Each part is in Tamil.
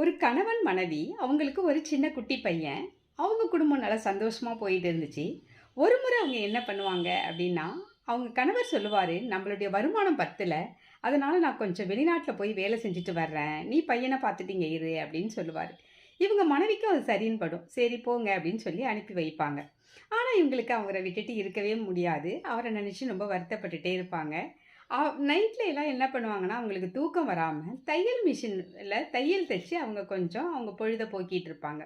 ஒரு கணவன் மனைவி அவங்களுக்கு ஒரு சின்ன குட்டி பையன் அவங்க குடும்பம் நல்லா சந்தோஷமாக போயிட்டு இருந்துச்சு. ஒரு முறை அவங்க என்ன பண்ணுவாங்க அப்படின்னா அவங்க கணவர் சொல்லுவார் நம்மளுடைய வருமானம் பத்தில். அதனால் நான் கொஞ்சம் வெளிநாட்டில் போய் வேலை செஞ்சுட்டு வர்றேன். நீ பையனை பார்த்துட்டு இங்கே இரு அப்படின்னு சொல்லுவார். இவங்க மனைவிக்கும் அது சரின்னு படும். சரி போங்க அப்படின்னு சொல்லி அனுப்பி வைப்பாங்க. ஆனால் இவங்களுக்கு அவரை விட்டுட்டு இருக்கவே முடியாது. அவரை நினச்சி ரொம்ப வருத்தப்பட்டுட்டே இருப்பாங்க. நைட்டில் எல்லாம் என்ன பண்ணுவாங்கன்னா அவங்களுக்கு தூக்கம் வராமல் தையல் மிஷினில் தையல் தைச்சு அவங்க கொஞ்சம் அவங்க பொழுதை போக்கிட்டு இருப்பாங்க.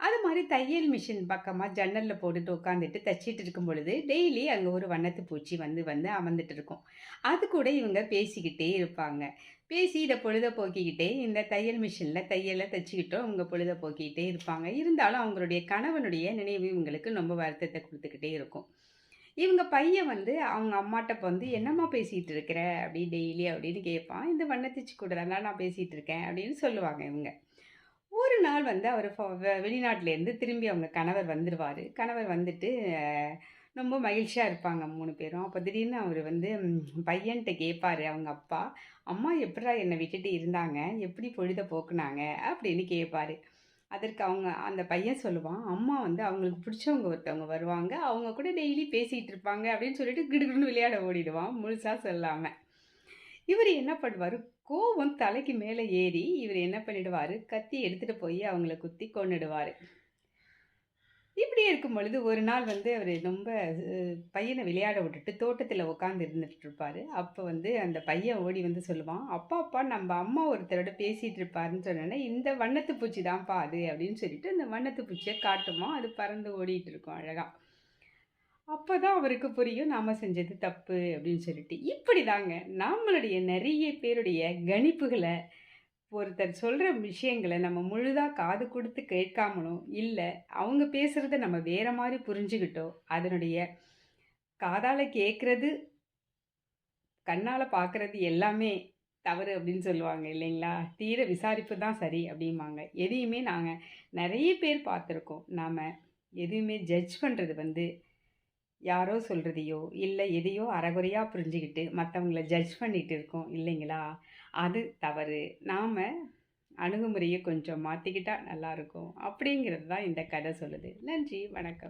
அது மாதிரி தையல் மிஷின் பக்கமாக ஜன்னலில் போட்டுட்டு உட்காந்துட்டு தைச்சிட்டு இருக்கும் பொழுது டெய்லி அங்கே ஒரு வண்ணத்து பூச்சி வந்து வந்து அமர்ந்துட்டு இருக்கும். அது கூட இவங்க பேசிக்கிட்டே இருப்பாங்க. பேசி இதை பொழுத போக்கிக்கிட்டே இந்த தையல் மிஷினில் தையலை தைச்சிக்கிட்டோம் அவங்க பொழுத போக்கிக்கிட்டே இருப்பாங்க. இருந்தாலும் அவங்களுடைய கணவனுடைய நினைவு இவங்களுக்கு ரொம்ப வருத்தத்தை கொடுத்துக்கிட்டே இருக்கும். இவங்க பையன் வந்து அவங்க அம்மாட்ட வந்து என்னம்மா பேசிகிட்டு இருக்கிற அப்படி டெய்லி அப்படின்னு கேட்பான் இந்த வண்ணத்திச்சு கூட தான் நான் பேசிகிட்டு இருக்கேன் அப்படின்னு சொல்லுவாங்க இவங்க. ஒரு நாள் வந்து அவர் வெளிநாட்டிலேருந்து திரும்பி அவங்க கணவர் வந்துடுவார் கணவர் வந்துட்டு ரொம்ப மகிழ்ச்சியாக இருப்பாங்க மூணு பேரும். அப்போ திடீர்னு அவர் வந்து ம், பையன்கிட்ட கேட்பாரு அவங்க அப்பா. அம்மா எப்படா என்னை விட்டுட்டு இருந்தாங்க? எப்படி பொழுத போக்குனாங்க? அப்படின்னு கேட்பாரு அதற்கு அவங்க அந்த பையன் சொல்லுவான் அம்மா வந்து அவங்களுக்கு பிடிச்சவங்க ஒருத்தவங்க வருவாங்க. அவங்க கூட டெய்லி பேசிகிட்டு இருப்பாங்க. அப்படின்னு சொல்லிட்டு கிடுகிடுன்னு விளையாட ஓடிடுவான். முழுசாக சொல்லாமல் இவர் என்ன பண்ணுவார்? கோவம் தலைக்கு மேலே ஏறி இவர் என்ன பண்ணிடுவார்? கத்தி எடுத்துகிட்டு போய் அவங்கள குத்தி கொன்னுடுவார். இப்படி இருக்கும் பொழுது ஒரு நாள் வந்து அவர் ரொம்ப பையனை விளையாட விட்டுட்டு தோட்டத்தில் உட்காந்து இருந்துட்டு இருப்பார். அப்போ வந்து அந்த பையன் ஓடி வந்து சொல்லுவான் அப்பா அப்பா நம்ம அம்மா ஒருத்தரோட பேசிகிட்டு இருப்பாருன்னு சொன்னோன்னே இந்த வண்ணத்து பூச்சி தான்ப்பா அது அப்படின்னு சொல்லிட்டு அந்த வண்ணத்து பூச்சியை காட்டுமா அது பறந்து ஓடிட்டு இருக்கும் அழகாக அப்போ தான் அவருக்கு புரியும் நாம் செஞ்சது தப்பு அப்படின்னு சொல்லிட்டு. இப்படி தாங்க நம்மளுடைய நிறைய பேருடைய கணிப்புகளை ஒருத்தர் சொல்கிற விஷயங்களை நம்ம முழுதாக காது கொடுத்து கேட்காமலும் இல்லை அவங்க பேசுகிறத நம்ம வேறு மாதிரி புரிஞ்சுக்கிட்டோ அதனுடைய காதால் கேட்குறது கண்ணால் பார்க்குறது எல்லாமே தவறு அப்படின்னு சொல்லுவாங்க இல்லைங்களா? தீர விசாரிப்பு தான் சரி அப்படிம்பாங்க. எதையுமே நாங்கள் நிறைய பேர் பார்த்துருக்கோம். நாம் எதுவுமே ஜட்ஜ் பண்ணுறது வந்து யாரோ சொல்கிறதையோ இல்லை எதையோ அறகுறையாக புரிஞ்சுக்கிட்டு மற்றவங்கள ஜட்ஜ் பண்ணிகிட்டு இருக்கோம் இல்லைங்களா? அது தவறு. நாம் அணுகுமுறையை கொஞ்சம் மாற்றிக்கிட்டால் நல்லாயிருக்கும் அப்படிங்கிறது தான் இந்த கதை சொல்லுது. நன்றி. வணக்கம்.